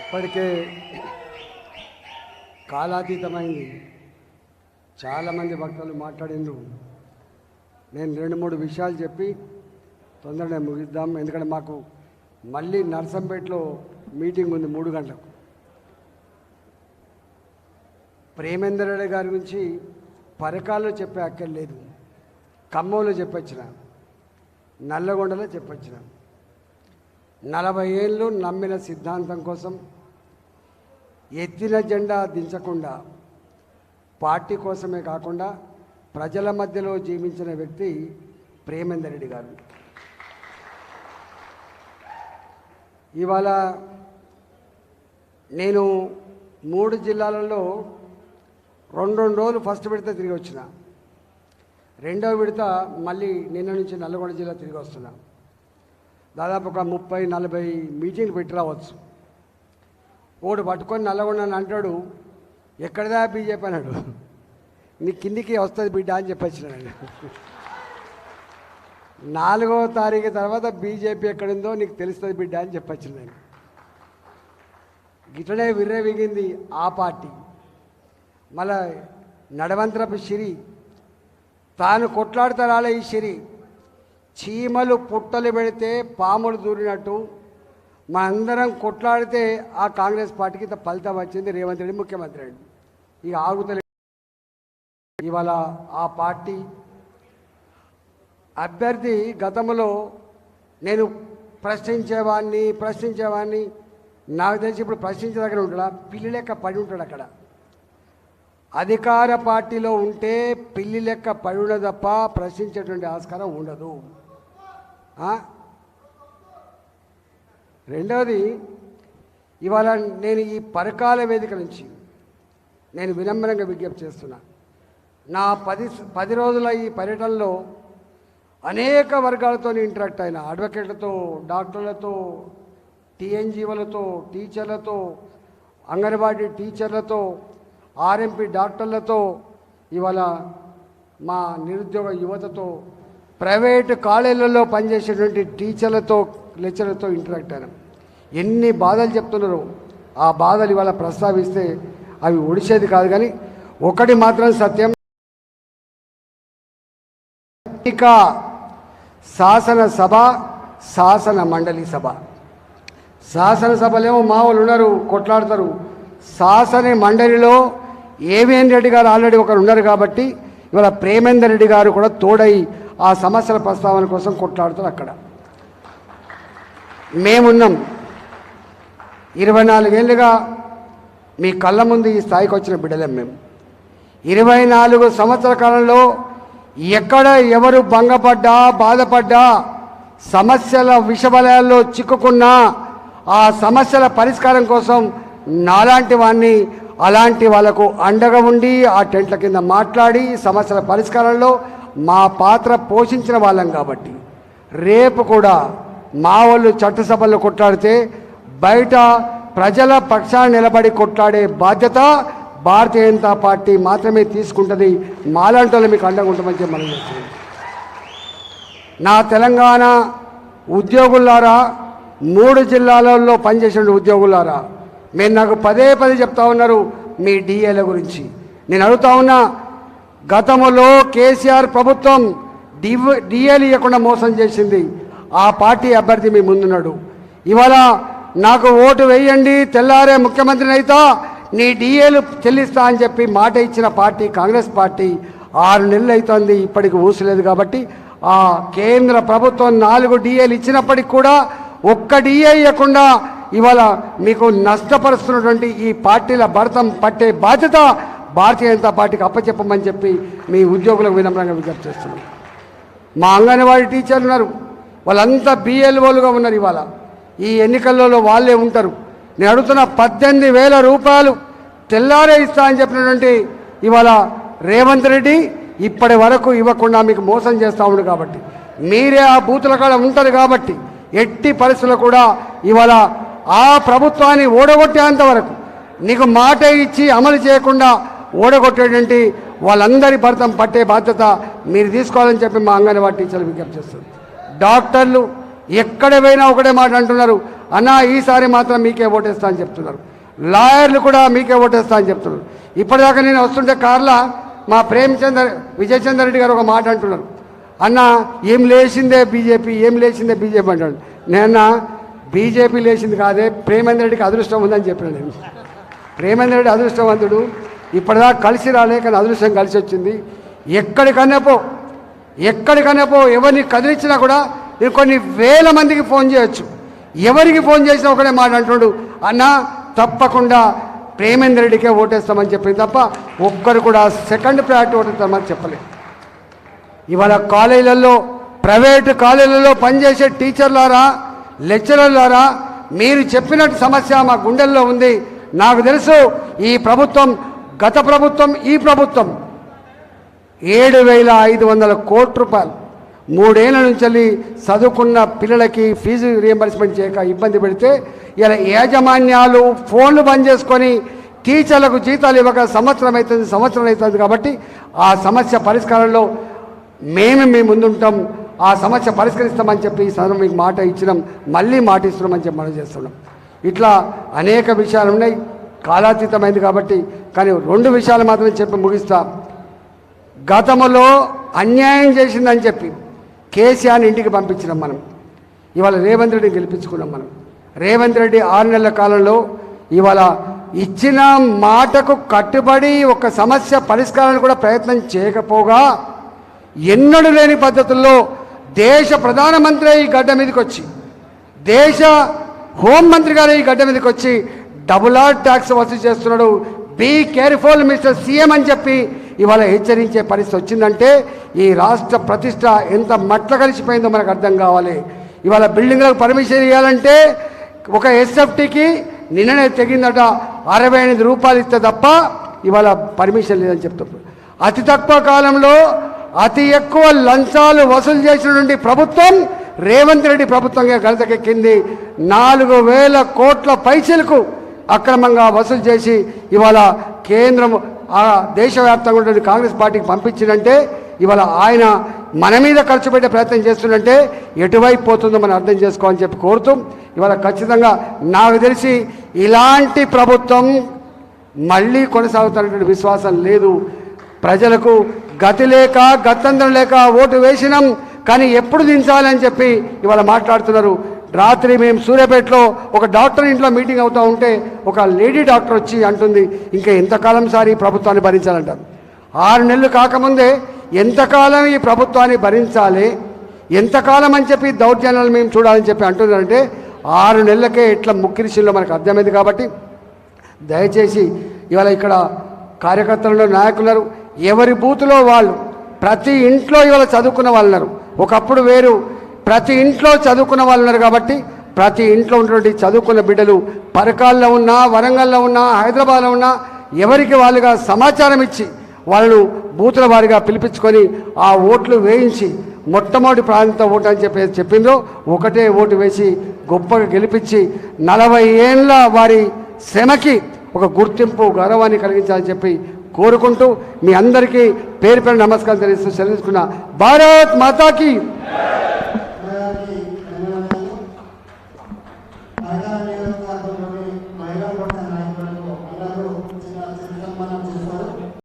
ఇప్పటికే కాలాతీతమైంది చాలామంది భక్తులు మాట్లాడిండ్రు. నేను రెండు మూడు విషయాలు చెప్పి తొందరగా ముగిద్దాం. ఎందుకంటే మాకు మళ్ళీ నర్సంపేటలో మీటింగ్ ఉంది మూడు గంటలకు. ప్రేమేందర్ రెడ్డి గారి గురించి పరకాల్లో చెప్పే అక్కర్లేదు ఖమ్మంలో చెప్పొచ్చిన నల్లగొండలో చెప్పొచ్చినాం. నలభై ఏళ్ళు నమ్మిన సిద్ధాంతం కోసం ఎత్తిన జెండా దించకుండా పార్టీ కోసమే కాకుండా ప్రజల మధ్యలో జీవించిన వ్యక్తి ప్రేమేందర్ రెడ్డి గారు. ఇవాళ నేను మూడు జిల్లాలలో రెండు రెండు రోజులు ఫస్ట్ విడత తిరిగి వచ్చిన. రెండవ విడత మళ్ళీ నిన్న నుంచి నల్గొండ జిల్లా తిరిగి వస్తున్నాను దాదాపు ఒక ముప్పై నలభై మీటింగ్లు పెట్టి రావచ్చు. ఓడు పట్టుకొని నల్లగొండ అని అంటాడు ఎక్కడదా బీజేపీ అన్నాడు. నీ కిందికి వస్తుంది బిడ్డ అని చెప్పొచ్చిన నాలుగో తారీఖు తర్వాత బీజేపీ ఎక్కడుందో నీకు తెలుస్తుంది బిడ్డ అని చెప్పొచ్చిన నేను గిట్లనే విర్రవిగింది ఆ పార్టీ. మళ్ళా నడవంతరపు సిరి తాను కొట్లాడుతారాలే ఈ సిరి. చీమలు పుట్టలు పెడితే పాములు దూరినట్టు మనందరం కొట్లాడితే ఆ కాంగ్రెస్ పార్టీకి ఇంత ఫలితం వచ్చింది. రేవంత్ రెడ్డి ముఖ్యమంత్రి రెడ్డి ఇక ఆగుతలే. ఇవాళ ఆ పార్టీ అభ్యర్థి గతంలో నేను ప్రశ్నించేవాడిని ప్రశ్నించేవాడిని నాకు తెలిసి ఇప్పుడు ప్రశ్నించే దగ్గర ఉంటాడా పిల్లి లెక్క పడి ఉంటాడు అక్కడ. అధికార పార్టీలో ఉంటే పిల్లి లెక్క పడి ఉండదు తప్ప ప్రశ్నించేటువంటి ఆస్కారం ఉండదు. రెండవది ఇవాళ నేను ఈ పరకాల వేదిక నుంచి నేను వినమ్రంగా విజ్ఞప్తి చేస్తున్నా. నా పది పది రోజుల ఈ పర్యటనలో అనేక వర్గాలతో ఇంటరాక్ట్ అయిన. అడ్వకేట్లతో డాక్టర్లతో టీఎన్జీఓలతో టీచర్లతో అంగన్వాడీ టీచర్లతో ఆర్ఎంపీ డాక్టర్లతో ఇవాళ మా నిరుద్యోగ యువతతో ప్రైవేటు కాలేజీలలో పనిచేసేటువంటి టీచర్లతో లెక్చర్లతో ఇంటరాక్ట్ అయినాం. ఎన్ని బాధలు చెప్తున్నారు? ఆ బాధలు ఇవాళ ప్రస్తావిస్తే అవి ఒడిసేది కాదు కానీ ఒకటి మాత్రం సత్యం. శాసనసభ శాసన మండలి సభ. శాసనసభలేమో మా వాళ్ళు ఉన్నారు కొట్లాడతారు. శాసన మండలిలో ఏవేన్ రెడ్డి గారు ఆల్రెడీ ఒకరు ఉన్నారు కాబట్టి ఇవాళ ప్రేమేందర్ రెడ్డి గారు కూడా తోడై ఆ సమస్యల ప్రస్తావన కోసం కొట్లాడుతారు అక్కడ. మేమున్నాం. ఇరవై నాలుగేళ్ళుగా మీ కళ్ళ ముందు ఈ స్థాయికి వచ్చిన బిడ్డలేం మేము. ఇరవై నాలుగు సంవత్సరాల కాలంలో ఎక్కడ ఎవరు భంగపడ్డా బాధపడ్డా సమస్యల విషవలయాల్లో చిక్కుకున్నా ఆ సమస్యల పరిష్కారం కోసం నాలాంటి వాడిని అలాంటి వాళ్ళకు అండగా ఉండి ఆ టెంట్ల కింద మాట్లాడి సమస్యల పరిష్కారంలో మా పాత్ర పోషించిన వాళ్ళం కాబట్టి. రేపు కూడా మా వాళ్ళు చట్టసభల్లో కొట్లాడితే బయట ప్రజల పక్షాన నిలబడి కొట్లాడే బాధ్యత భారతీయ జనతా పార్టీ మాత్రమే తీసుకుంటుంది. మాలాంటి వాళ్ళు మీకు అండగా ఉంటామని చెప్పి మనం నా తెలంగాణ ఉద్యోగులారా మూడు జిల్లాలలో పనిచేసిన ఉద్యోగులారా మీరు నాకు పదే పదే చెప్తా ఉన్నారు మీ డిఏల గురించి. నేను అడుగుతా ఉన్నా గతంలో కేసీఆర్ ప్రభుత్వం డివ్ డిఏలు ఇవ్వకుండా మోసం చేసింది. ఆ పార్టీ అభ్యర్థి మీ ముందున్నాడు. ఇవాళ నాకు ఓటు వేయండి తెల్లారే ముఖ్యమంత్రిని అయితా నీ డిఏలు చెల్లిస్తా అని చెప్పి మాట ఇచ్చిన పార్టీ కాంగ్రెస్ పార్టీ ఆరు నెలలు అవుతుంది ఇప్పటికి ఊసలేదు కాబట్టి ఆ కేంద్ర ప్రభుత్వం నాలుగు డిఏలు ఇచ్చినప్పటికి కూడా ఒక్క డిఏ ఇవ్వకుండా ఇవాళ మీకు నష్టపరుస్తున్నటువంటి ఈ పార్టీల భరతం పట్టే బాధ్యత భారతీయ జనతా పార్టీకి అప్పచెప్పమని చెప్పి మీ ఉద్యోగులకు వినమ్రంగా విజ్ఞప్తి చేస్తున్నాం. మా అంగన్వాడీ టీచర్లు ఉన్నారు. వాళ్ళంతా బిఎల్ఓలుగా ఉన్నారు ఇవాళ. ఈ ఎన్నికల్లో వాళ్ళే ఉంటారు. నేను అడుగుతున్న పద్దెనిమిది వేల రూపాయలు తెల్లారే ఇస్తా అని చెప్పినటువంటి ఇవాళ రేవంత్ రెడ్డి ఇప్పటి వరకు ఇవ్వకుండా మీకు మోసం చేస్తూ ఉండు కాబట్టి. మీరే ఆ బూతుల కాడ ఉంటారు కాబట్టి ఎట్టి పరిస్థితుల్లో కూడా ఇవాళ ఆ ప్రభుత్వాన్ని ఓడగొట్టేంత వరకు నీకు మాట ఇచ్చి అమలు చేయకుండా ఓడగొట్టేటువంటి వాళ్ళందరి భర్తం పట్టే బాధ్యత మీరు తీసుకోవాలని చెప్పి మా అంగన్వాడీ టీచర్లు విజ్ఞప్తి చేస్తుంది డాక్టర్లు ఎక్కడ పోయినా ఒకటే మాట అంటున్నారు. అన్న ఈసారి మాత్రం మీకే ఓటేస్తా అని చెప్తున్నారు. లాయర్లు కూడా మీకే ఓటేస్తా అని చెప్తున్నారు. ఇప్పటిదాకా నేను వస్తుంటే కార్లా మా ప్రేమచందర్ విజయచందర్ రెడ్డి గారు ఒక మాట అంటున్నారు. అన్న ఏం లేచిందే బీజేపీ ఏం లేచిందే బీజేపీ అంటాడు. నేను బీజేపీ లేచింది కాదే ప్రేమేందర్ రెడ్డికి అదృష్టం ఉందని చెప్పాను నేను. ప్రేమేందర్ రెడ్డి అదృష్టవంతుడు. ఇప్పటిదాకా కలిసి రాలే కానీ అదృష్టం కలిసి వచ్చింది. ఎక్కడికన్నా పో ఎక్కడికన్నా పో ఎవరిని కదిలించినా కూడా నేను కొన్ని వేల మందికి ఫోన్ చేయొచ్చు. ఎవరికి ఫోన్ చేసినా ఒకటే మాట అంటున్నాడు అన్న తప్పకుండా ప్రేమేందర్ రెడ్డికే ఓటేస్తామని చెప్పింది తప్ప ఒక్కరు కూడా సెకండ్ ప్రయారిటీ ఓటేస్తామని చెప్పలేదు. ఇవాళ కాలేజీలలో ప్రైవేటు కాలేజీలలో పనిచేసే టీచర్లారా లెక్చరర్లారా మీరు చెప్పినట్టు సమస్య మా గుండెల్లో ఉంది. నాకు తెలుసు ఈ ప్రభుత్వం గత ప్రభుత్వం ఈ ప్రభుత్వం ఏడు వేల ఐదు వందల కోట్ల రూపాయలు మూడేళ్ళ నుంచి వెళ్ళి చదువుకున్న పిల్లలకి ఫీజు రియంబర్స్మెంట్ చేయక ఇబ్బంది పెడితే ఇలా యాజమాన్యాలు ఫోన్లు బంద్ చేసుకొని టీచర్లకు జీతాలు ఇవ్వక సంవత్సరం అవుతుంది సంవత్సరం అవుతుంది కాబట్టి ఆ సమస్య పరిష్కారంలో మేము మీ ముందుంటాం. ఆ సమస్య పరిష్కరిస్తామని చెప్పి ఈ సందర్భం మీకు మాట ఇచ్చినాం. మళ్ళీ మాట ఇస్తున్నామని చెప్పి మనం చేస్తున్నాం. ఇట్లా అనేక విషయాలు ఉన్నాయి. కాలాతీతమైంది కాబట్టి కానీ రెండు విషయాలు మాత్రమే చెప్పి ముగిస్తా. గతంలో అన్యాయం చేసిందని చెప్పి కేసీఆర్ని ఇంటికి పంపించినాం మనం. ఇవాళ రేవంత్ రెడ్డిని గెలిపించుకున్నాం మనం. రేవంత్ రెడ్డి ఆరు నెలల కాలంలో ఇవాళ ఇచ్చిన మాటకు కట్టుబడి ఒక సమస్య పరిష్కారానికి కూడా ప్రయత్నం చేయకపోగా ఎన్నడూ లేని పద్ధతుల్లో దేశ ప్రధానమంత్రి ఈ గడ్డ మీదకి వచ్చి దేశ హోంమంత్రి గారు ఈ గడ్డ మీదకి వచ్చి డబుల్ ఆర్ ట్యాక్స్ వసూలు చేస్తున్నాడు. బీ కేర్ఫుల్ మిస్టర్ సీఎం అని చెప్పి ఇవాళ హెచ్చరించే పరిస్థితి వచ్చిందంటే ఈ రాష్ట్ర ప్రతిష్ట ఎంత మట్ల కలిసిపోయిందో మనకు అర్థం కావాలి. ఇవాళ బిల్డింగ్లకు పర్మిషన్ ఇవ్వాలంటే ఒక ఎస్ఎఫ్టీకి నిన్ననే తెగిందట అరవై ఎనిమిది రూపాయలు ఇస్తే తప్ప ఇవాళ పర్మిషన్ లేదని చెప్తారు అతి తక్కువ కాలంలో అతి ఎక్కువ లంచాలు వసూలు చేసినటువంటి ప్రభుత్వం రేవంత్ రెడ్డి ప్రభుత్వంగా గలతకెక్కింది నాలుగు వేల కోట్ల పైసలకు అక్రమంగా వసూలు చేసి ఇవాళ కేంద్రం ఆ దేశవ్యాప్తంగా ఉన్నటువంటి కాంగ్రెస్ పార్టీకి పంపించిందంటే ఇవాళ ఆయన మన మీద ఖర్చు పెట్టే ప్రయత్నం చేస్తుందంటే ఎటువైపు పోతుందో మనం అర్థం చేసుకోవాలని చెప్పి కోరుతూ ఇవాళ ఖచ్చితంగా నాకు తెలిసి ఇలాంటి ప్రభుత్వం మళ్ళీ కొనసాగుతున్నటువంటి విశ్వాసం లేదు. ప్రజలకు గతి లేక గత్యంతరం లేక ఓటు వేసినాం కానీ ఎప్పుడు దించాలని చెప్పి ఇవాళ మాట్లాడుతున్నారు రాత్రి మేము సూర్యాపేటలో ఒక డాక్టర్ ఇంట్లో మీటింగ్ అవుతూ ఉంటే ఒక లేడీ డాక్టర్ వచ్చి అంటుంది ఇంకా ఎంతకాలం సార్ ఈ ప్రభుత్వాన్ని భరించాలంటారు? ఆరు నెలలు కాకముందే ఎంతకాలం ఈ ప్రభుత్వాన్ని భరించాలి? ఎంతకాలం అని చెప్పి దౌర్జన్యాలు మేము చూడాలని చెప్పి అంటున్నారంటే ఆరు నెలలకే ఇట్లా ముక్కిరిశిల్లో మనకు అర్థమైంది కాబట్టి దయచేసి ఇవాళ ఇక్కడ కార్యకర్తలు నాయకులు ఎవరి బూతులో వాళ్ళు ప్రతి ఇంట్లో ఇవాళ చదువుకున్న వాళ్ళు ఒకప్పుడు వేరు ప్రతి ఇంట్లో చదువుకున్న వాళ్ళు ఉన్నారు కాబట్టి ప్రతి ఇంట్లో ఉన్నటువంటి చదువుకున్న బిడ్డలు పరకాల్లో ఉన్నా వరంగల్లో ఉన్నా హైదరాబాద్లో ఉన్నా ఎవరికి వాళ్ళుగా సమాచారం ఇచ్చి వాళ్ళను బూతుల వారిగా పిలిపించుకొని ఆ ఓట్లు వేయించి మొట్టమొదటి ప్రాంతం ఓటు అని చెప్పి చెప్పిందో ఒకటే ఓటు వేసి గొప్పగా గెలిపించి నలభై ఏళ్ళ వారి శ్రమకి ఒక గుర్తింపు గౌరవాన్ని కలిగించాలని చెప్పి కోరుకుంటూ మీ అందరికీ పేరు పేరు నమస్కారం తెలియజేస్తూ సెలవుకున్న భారత్ మాతాకి.